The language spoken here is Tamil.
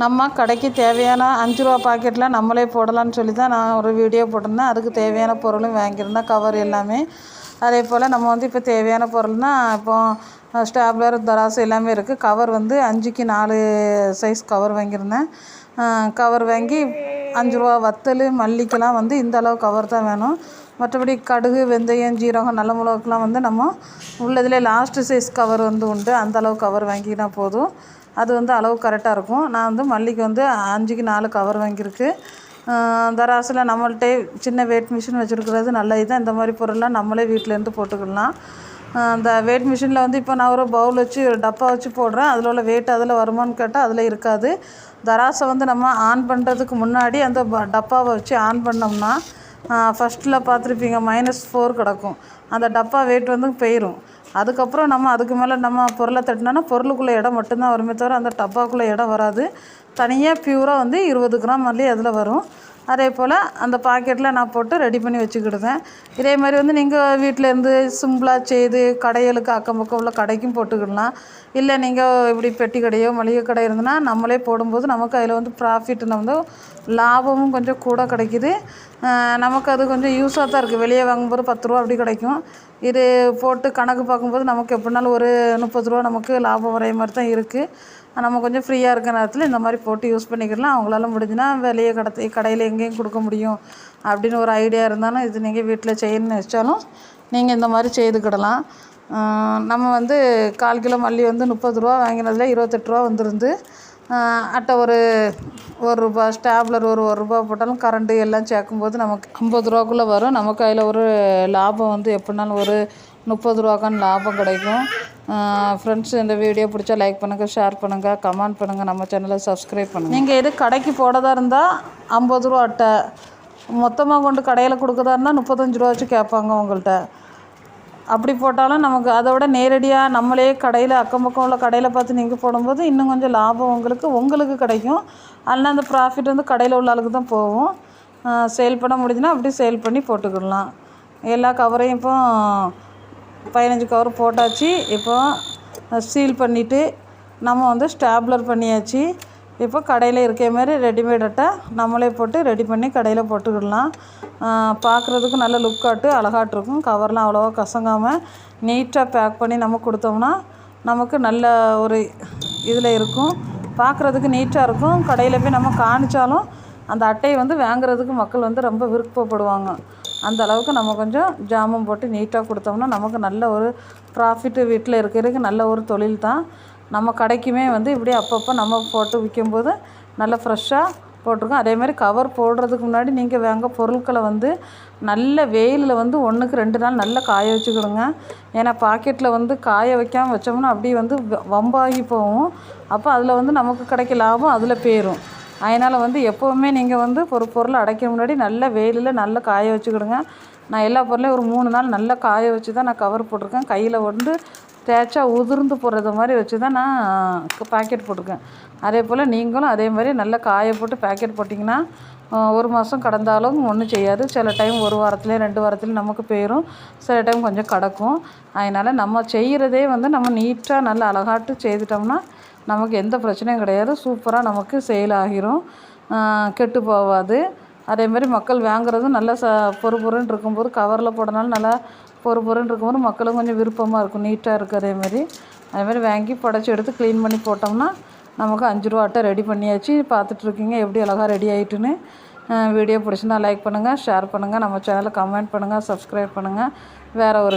நம்ம கடைக்கு தேவையான அஞ்சு ரூபா பாக்கெட்டில் நம்மளே போடலான்னு சொல்லி தான் நான் ஒரு வீடியோ போட்டிருந்தேன். அதுக்கு தேவையான பொருளும் வாங்கியிருந்தேன். கவர் எல்லாமே. அதே போல் நம்ம வந்து இப்போ தேவையான பொருள்னால் இப்போது ஸ்டாப்லர் தராசு எல்லாமே இருக்குது கவர் வந்து அஞ்சுக்கு நாலு சைஸ் கவர் வாங்கியிருந்தேன். கவர் வாங்கி அஞ்சு ரூபா வத்தல் மல்லிக்கெல்லாம் வந்து இந்த அளவு கவர் தான் வேணும். மற்றபடி கடுகு வெந்தயம் ஜீரகம் நல்ல மிளகுக்கெலாம் வந்து நம்ம உள்ளதிலே லாஸ்ட்டு சைஸ் கவர் வந்து உண்டு. அந்த அளவு கவர் வாங்கினா போதும். அது வந்து அளவு கரெக்டாக இருக்கும். நான் வந்து மல்லிக்கு வந்து அஞ்சுக்கு நாலு கவர் வாங்கியிருக்கு. தராசில் நம்மள்கிட்ட சின்ன வெயிட் மிஷின் வச்சுருக்கிறது நல்ல இதுதான் இந்த மாதிரி பொருள்லாம் நம்மளே வீட்டிலேருந்து போட்டுக்கலாம். அந்த வெயிட் மிஷினில் வந்து இப்போ நான் ஒரு பவுல் வச்சு ஒரு டப்பா வச்சு போடுறேன். அதில் உள்ள வெயிட் அதில் வருமானு கேட்டால் அதில் இருக்காது. தராசை வந்து நம்ம ஆன் பண்ணுறதுக்கு முன்னாடி அந்த ப டப்பாவை வச்சு ஆன் பண்ணோம்னா ஃபஸ்ட்டில் பார்த்துருப்பீங்க மைனஸ் ஃபோர் கிடக்கும். அந்த டப்பா வெயிட் வந்து போயிடும் அதுக்கப்புறம் நம்ம அதுக்கு மேலே நம்ம பொருளை தட்டினோன்னா பொருளுக்குள்ளே இடம் மட்டும்தான் வருமே தவிர அந்த டப்பாக்குள்ளே இடம் வராது. தனியாக ப்யூராக வந்து இருபது கிராம் மல்லி அதில் வரும். அதே போல் அந்த பாக்கெட்டில் நான் போட்டு ரெடி பண்ணி வச்சுக்கிடுவேன். இதே மாதிரி வந்து நீங்கள் வீட்டிலேருந்து சிம்பிளாக செய்து கடைகளுக்கு அக்கம் பக்கம் உள்ள கடைக்கும் போட்டுக்கிடலாம். இல்லை நீங்கள் இப்படி பெட்டி கடையோ மளிகை கடை இருந்ததுன்னா நம்மளே போடும்போது நமக்கு அதில் வந்து ப்ராஃபிட் வந்து லாபமும் கொஞ்சம் கூட கிடைக்கிது. நமக்கு அது கொஞ்சம் யூஸாக தான் இருக்குது வெளியே வாங்கும்போது பத்து ரூபா அப்படி கிடைக்கும். இது போட்டு கணக்கு பார்க்கும்போது நமக்கு எப்படினாலும் ஒரு முப்பது ரூபா நமக்கு லாபம் வரைய மாதிரி தான் இருக்குது நம்ம கொஞ்சம் ஃப்ரீயாக இருக்கிற நேரத்தில் இந்த மாதிரி போட்டு யூஸ் பண்ணிக்கிடலாம் அவங்களால முடிஞ்சுன்னா வெளியே கடத்தி கடையில் எங்கேயும் கொடுக்க முடியும் அப்படின்னு ஒரு ஐடியா இருந்தாலும் இது நீங்கள் வீட்டில் செய்யணும்னு வச்சாலும் நீங்கள் இந்த மாதிரி செய்துக்கிடலாம். நம்ம வந்து கால் கிலோ மல்லி வந்து முப்பது ரூபா வாங்கினதில் இருபத்தெட்டு ரூபா வந்துருந்து அட்டை ஒரு ஒரு ரூபா ஸ்டாப்லர் ஒரு ஒரு ரூபா போட்டாலும் கரண்ட்டு எல்லாம் சேர்க்கும்போது நமக்கு ஐம்பது ரூபாக்குள்ளே வரும். நமக்கு அதில் ஒரு லாபம் வந்து எப்படினாலும் ஒரு முப்பது ரூபாக்கான லாபம் கிடைக்கும். ஃப்ரெண்ட்ஸ் இந்த வீடியோ பிடிச்சா லைக் பண்ணுங்கள் ஷேர் பண்ணுங்கள் கமெண்ட் பண்ணுங்கள் நம்ம சேனலை சப்ஸ்கிரைப் பண்ணுங்கள் நீங்கள் எது கடைக்கு போடதா இருந்தால் ஐம்பது ரூபா அட்டை. மொத்தமாக கொண்டு கடையில் கொடுக்குறதா இருந்தால் முப்பத்தஞ்சு ரூபா வச்சு கேட்பாங்க உங்கள்கிட்ட அப்படி போட்டாலும் நமக்கு அதை விட நேரடியாக நம்மளே கடையில் அக்கம் பக்கம் உள்ள கடையில் பார்த்து நீங்கள் போடும்போது இன்னும் கொஞ்சம் லாபம் உங்களுக்கு உங்களுக்கு கிடைக்கும். அதனால் அந்த ப்ராஃபிட் வந்து கடையில் உள்ள ஆளுக்கு தான் போகும். சேல் பண்ண முடிஞ்சுன்னா அப்படி சேல் பண்ணி போட்டுக்கிடலாம். எல்லா கவரையும் இப்போ பதினஞ்சு கவர் போட்டாச்சு. இப்போ சீல் பண்ணிவிட்டு நம்ம வந்து ஸ்டாப்லர் பண்ணியாச்சு. இப்போ கடையில் இருக்க மாதிரி ரெடிமேட் அட்டை நம்மளே போட்டு ரெடி பண்ணி கடையில் போட்டுக்கிடலாம். பார்க்குறதுக்கு நல்ல லுக்காட்டு அழகாட்டிருக்கும் கவர்லாம் அவ்வளோவா கசங்காமல் நீட்டாக பேக் பண்ணி நம்ம கொடுத்தோம்னா நமக்கு நல்ல ஒரு இதில் இருக்கும். பார்க்குறதுக்கு நீட்டாக இருக்கும். கடையில் போய் நம்ம காணிச்சாலும் அந்த அட்டையை வந்து வாங்குறதுக்கு மக்கள் வந்து ரொம்ப விருப்பப்படுவாங்க. அந்த அளவுக்கு நம்ம கொஞ்சம் ஜாமம் போட்டு நீட்டாக கொடுத்தோம்னா நமக்கு நல்ல ஒரு ப்ராஃபிட்டு வீட்டில் இருக்கிறதுக்கு நல்ல ஒரு தொழில் தான். நம்ம கடைக்குமே வந்து இப்படி அப்பப்போ நம்ம போட்டு விற்கும்போது நல்லா ஃப்ரெஷ்ஷாக போட்டிருக்கோம். அதேமாதிரி கவர் போடுறதுக்கு முன்னாடி நீங்கள் வாங்க பொருட்களை வந்து நல்ல வெயிலில் வந்து ஒன்றுக்கு ரெண்டு நாள் நல்லா காய வச்சுக்கிடுங்க. ஏன்னா பாக்கெட்டில் வந்து காய வைக்காமல் வச்சோம்னா அப்படியே வந்து வம்பாகி போகும். அப்போ அதில் வந்து நமக்கு கிடைக்க லாபம் அதில் போயிடும் அதனால் வந்து எப்போவுமே நீங்கள் வந்து ஒரு பொருளை அடைக்க முன்னாடி நல்ல வெயிலில் நல்லா காய வச்சுக்கிடுங்க. நான் எல்லா பொருளையும் ஒரு மூணு நாள் நல்லா காய வச்சு தான் நான் கவர் போட்டிருக்கேன். கையில் வந்து தேய்ச்சா உதிர்ந்து போடுறது மாதிரி வச்சு தான் நான் பாக்கெட் போட்டிருக்கேன். அதே போல் நீங்களும் அதே மாதிரி நல்லா காய போட்டு பாக்கெட் போட்டிங்கன்னா ஒரு மாதம் கடந்தாலும் ஒன்றும் செய்யாது. சில டைம் ஒரு வாரத்துலேயும் ரெண்டு வாரத்துலேயும் நமக்கு போயிடும் சில டைம் கொஞ்சம் கிடக்கும். அதனால் நம்ம செய்கிறதே வந்து நம்ம நீட்டாக நல்லா அழகாட்டு செய்துட்டோம்னா நமக்கு எந்த பிரச்சனையும் கிடையாது. சூப்பராக நமக்கு சேல் ஆகிரும். கெட்டு போகாது. அதேமாதிரி மக்கள் வாங்குறதும் நல்லா ச பொறு பொறுன்னு இருக்கும்போது கவரில் போடனாலும் நல்லா பொறு பொறுன்னு இருக்கும்போது மக்களும் கொஞ்சம் விருப்பமாக இருக்கும். நீட்டாக இருக்குது மாதிரி. அதேமாதிரி வாங்கி புடச்சி எடுத்து க்ளீன் பண்ணி போட்டோம்னா நமக்கு அஞ்சு ரூபா அட்டை ரெடி பண்ணியாச்சு. பார்த்துட்ருக்கீங்க எப்படி அழகாக ரெடி ஆகிட்டுன்னு வீடியோ பிடிச்சிருந்தா லைக் பண்ணுங்கள் ஷேர் பண்ணுங்கள் நம்ம சேனலை கமெண்ட் பண்ணுங்கள் சப்ஸ்கிரைப் பண்ணுங்கள் வேறு ஒரு